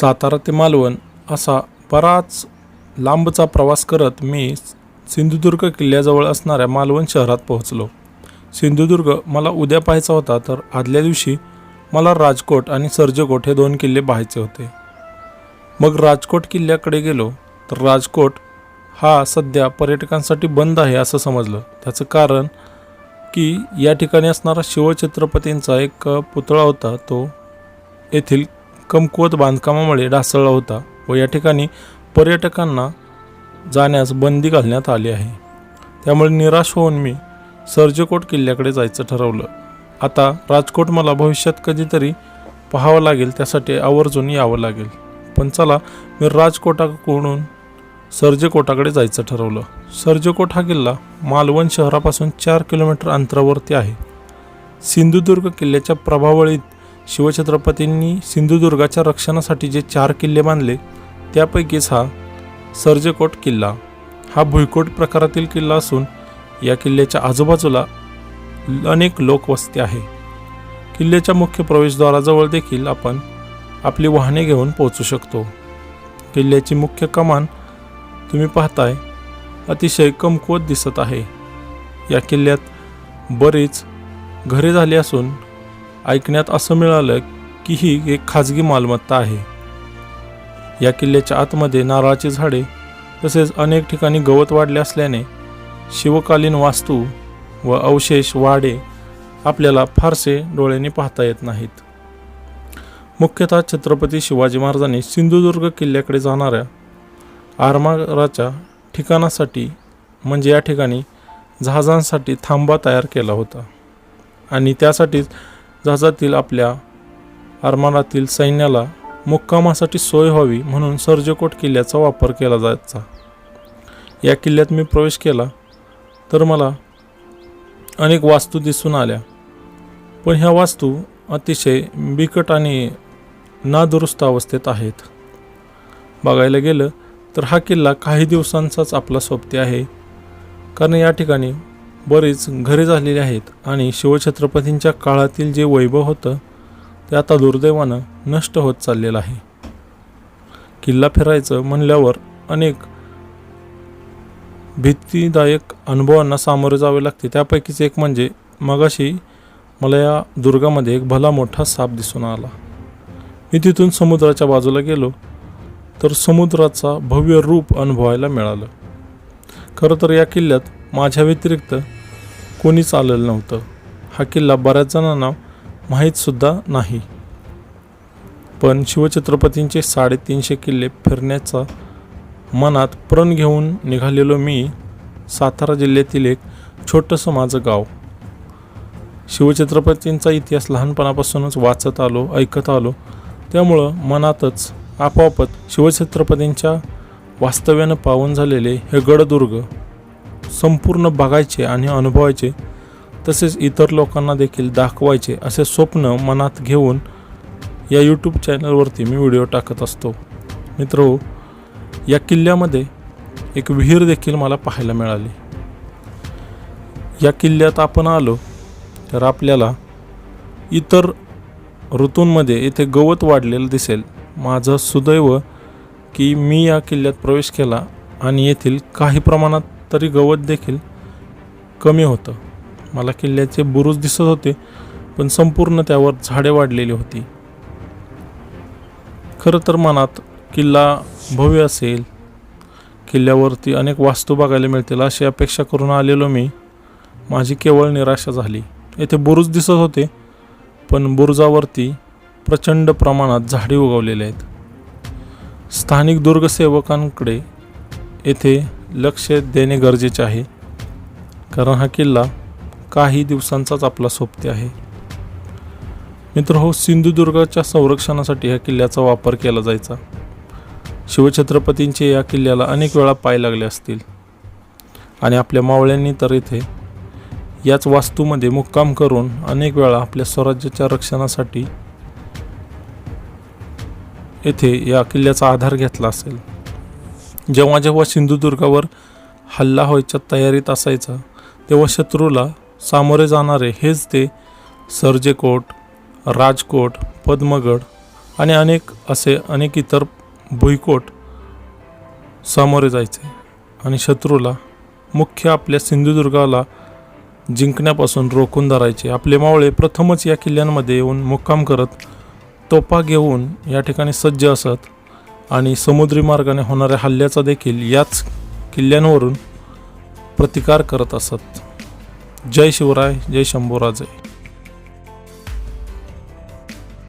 सातारा ते मालवण असा बराच लांबचा प्रवास करत मी सिंधुदुर्ग किल्ल्याजवळ असणाऱ्या मालवण शहरात पोहोचलो. सिंधुदुर्ग मला उद्या पाहायचा होता तर आदल्या दिवशी मला राजकोट आणि सर्जकोट हे दोन किल्ले पाहायचे होते. मग राजकोट किल्ल्याकडे गेलो तर राजकोट हा सध्या पर्यटकांसाठी बंद आहे असं समजलं. त्याचं कारण की या ठिकाणी असणारा शिवछत्रपतींचा एक पुतळा होता तो येथील कमकुवत बांधकामामुळे ढासळला होता व या ठिकाणी पर्यटकांना जाण्यास बंदी घालण्यात आली आहे. त्यामुळे निराश होऊन मी सर्जकोट किल्ल्याकडे जायचं ठरवलं. आता राजकोट मला भविष्यात कधीतरी पाहावं लागेल त्यासाठी आवर्जून यावं लागेल. पण चला मी राजकोटाकडून सर्जकोटाकडे जायचं ठरवलं. सर्जकोट हा किल्ला मालवण शहरापासून चार किलोमीटर अंतरावरती आहे. सिंधुदुर्ग किल्ल्याच्या प्रभावळीत शिवछत्रपतींनी सिंधुदुर्गाच्या रक्षणासाठी जे चार किल्ले बांधले त्यापैकीच हा सर्जकोट किल्ला. हा भुईकोट प्रकारातील किल्ला असून या किल्ल्याच्या आजूबाजूला अनेक लोकवस्ती आहे. किल्ल्याच्या मुख्य प्रवेशद्वाराजवळ देखील आपण आपली वाहने घेऊन पोहोचू शकतो. किल्ल्याची मुख्य कमान तुम्ही पाहताय अतिशय कमकुवत दिसत आहे. या किल्ल्यात बरीच घरे झाली असून ऐकण्यात असं मिळालं की ही एक खाजगी मालमत्ता आहे. या किल्ल्याच्या आतमध्ये नारळाची झाडे तसेच अनेक ठिकाणी गवत वाढले असल्याने शिवकालीन वास्तू व अवशेष वाडे आपल्याला फारसे डोळ्यांनी पाहता येत नाहीत. मुख्यतः छत्रपती शिवाजी महाराजांनी सिंधुदुर्ग किल्ल्याकडे जाणाऱ्या आरमाराच्या ठिकाणासाठी म्हणजे या ठिकाणी जहाजांसाठी थांबा तयार केला होता आणि त्यासाठीच जहाजातील आपल्या आरमारातील सैन्याला मुक्कामासाठी सोय व्हावी म्हणून सर्जकोट किल्ल्याचा वापर केला जायचा. या किल्ल्यात मी प्रवेश केला तर मला अनेक वास्तू दिसून आल्या. पण ह्या वास्तू अतिशय बिकट आणि नादुरुस्त अवस्थेत आहेत. बघायला गेलं तर हा किल्ला काही दिवसांचाच आपला सोबती आहे. कारण या ठिकाणी बरीच घरे झालेली आहेत आणि शिवछत्रपतींच्या काळातील जे वैभव होतं ते आता दुर्दैवानं नष्ट होत चाललेलं आहे. किल्ला फिरायचं म्हणल्यावर अनेक भीतीदायक अनुभवांना सामोरे जावे लागते. त्यापैकीच एक म्हणजे मगाशी मला या दुर्गामध्ये एक भला मोठा साप दिसून आला. मी तिथून समुद्राच्या बाजूला गेलो तर समुद्राचा भव्य रूप अनुभवायला मिळालं. खरं तर या किल्ल्यात माझ्या व्यतिरिक्त कोणीच आलेलं नव्हतं. हा किल्ला बऱ्याच जणांना माहीतसुद्धा नाही. पण शिवछत्रपतींचे साडेतीनशे किल्ले फिरण्याचा मनात प्रण घेऊन निघालेलो मी सातारा जिल्ह्यातील एक छोटंसं माझं गाव. शिवछत्रपतींचा इतिहास लहानपणापासूनच वाचत आलो ऐकत आलो. त्यामुळं मनातच आपोआपच शिवछत्रपतींच्या वास्तव्यानं पावन झालेले हे गडदुर्ग संपूर्ण बघायचे आणि अनुभवायचे तसेच इतर लोकांना देखील दाखवायचे असे स्वप्न मनात घेऊन या यूट्यूब चॅनलवरती मी व्हिडिओ टाकत असतो. मित्रो या किल्ल्यामध्ये एक विहीर देखील मला पाहायला मिळाली. या किल्ल्यात आपण आलो तर आपल्याला इतर ऋतूंमध्ये इथे गवत वाढलेलं दिसेल. माझं सुदैव की मी या किल्ल्यात प्रवेश केला आणि येथील काही प्रमाणात तरी गवत देखील कमी होतं. मला किल्ल्याचे बुरुज दिसत होते पण संपूर्ण त्यावर झाडे वाढलेली होती. खरं तर मनात किल्ला भव्य असेल किल्ल्यावरती अनेक वास्तू बघायला मिळतील अशी अपेक्षा करून आलेलो मी. माझी केवळ निराशा झाली. येथे बुरुज दिसत होते पण बुरुजावरती प्रचंड प्रमाणात झाडे उगवलेले आहेत. स्थानिक दुर्गसेवकांकडे येथे लक्ष देणे गरजेचे आहे. कारण हा किल्ला काही दिवसांचाच आपला सोबती आहे. मित्र हो सिंधुदुर्गाच्या संरक्षणासाठी ह्या किल्ल्याचा वापर केला जायचा. शिवछत्रपतींचे या किल्ल्याला अनेक वेळा पाय लागले असतील. आणि आपल्या मावळ्यांनी तर इथे याच वास्तूमध्ये मुक्काम करून अनेक वेळा आपल्या स्वराज्याच्या रक्षणासाठी येथे या किल्ल्याचा आधार घेतला असेल. जेव्हा जेव्हा सिंधुदुर्गावर हल्ला व्हायच्या तयारीत असायचा तेव्हा शत्रूला सामोरे जाणारे हेच ते सर्जेकोट राजकोट पद्मगड आणि अनेक असे अनेक इतर भुईकोट सामोरे जायचे आणि शत्रूला मुख्य आपल्या सिंधुदुर्गाला जिंकण्यापासून रोखून धरायचे. आपले मावळे प्रथमच या किल्ल्यांमध्ये येऊन मुक्काम करत तोपा घेऊन या ठिकाणी सज्ज असत. आणि समुद्री मार्गाने होणाऱ्या हल्ल्याचा देखील याच किल्ल्यांवरून प्रतिकार करत असत. जय शिवराय जय शंभूराजे.